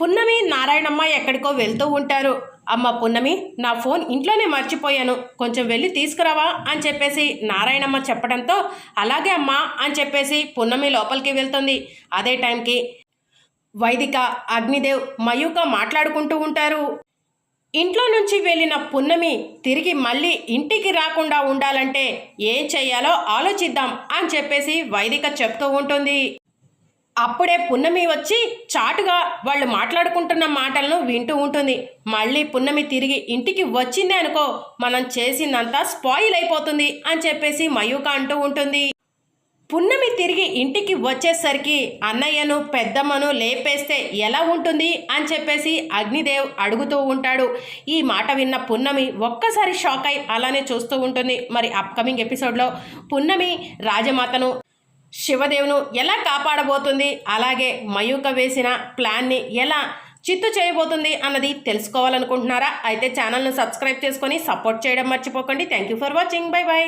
పున్నమి నారాయణమ్మ ఎక్కడికో వెళ్తూ ఉంటారు. అమ్మ పున్నమి నా ఫోన్ ఇంట్లోనే మర్చిపోయాను. కొంచెం వెళ్ళి తీసుకురావా? అని చెప్పేసి నారాయణమ్మ చెప్పడంతో అలాగే అమ్మా అని చెప్పేసి పున్నమి లోపలికి వెళ్తుంది. అదే టైంకి వైదిక అగ్నిదేవ్ మయూక మాట్లాడుకుంటూ ఉంటారు. ఇంట్లో నుంచి వెళ్ళిన పున్నమి తిరిగి మళ్ళీ ఇంటికి రాకుండా ఉండాలంటే ఏం చెయ్యాలో ఆలోచిద్దాం అని చెప్పేసి వైదిక చెప్తూ ఉంటుంది. అప్పుడే పున్నమి వచ్చి చాటుగా వాళ్ళు మాట్లాడుకుంటున్న మాటలను వింటూ ఉంటుంది. మళ్ళీ పున్నమి తిరిగి ఇంటికి వచ్చిందే అనుకో మనం చేసిందంతా స్పాయిల్ అయిపోతుంది అని చెప్పేసి మయూక అంటూ ఉంటుంది. పున్నమి తిరిగి ఇంటికి వచ్చేసరికి అన్నయ్యను పెద్దమ్మను లేపేస్తే ఎలా ఉంటుంది అని చెప్పేసి అగ్నిదేవ్ అడుగుతూ ఉంటాడు. ఈ మాట విన్న పున్నమి ఒక్కసారి షాక్ అయి అలానే చూస్తూ ఉంటుంది. మరి అప్కమింగ్ ఎపిసోడ్లో పున్నమి రాజమాతను శివదేవును ఎలా కాపాడబోతుంది? అలాగే మయూక వేసిన ప్లాన్ని ఎలా చిత్తు చేయబోతుంది అన్నది తెలుసుకోవాలనుకుంటున్నారా? అయితే ఛానల్ను సబ్స్క్రైబ్ చేసుకొని సపోర్ట్ చేయడం మర్చిపోకండి. Thank you for watching. Bye bye.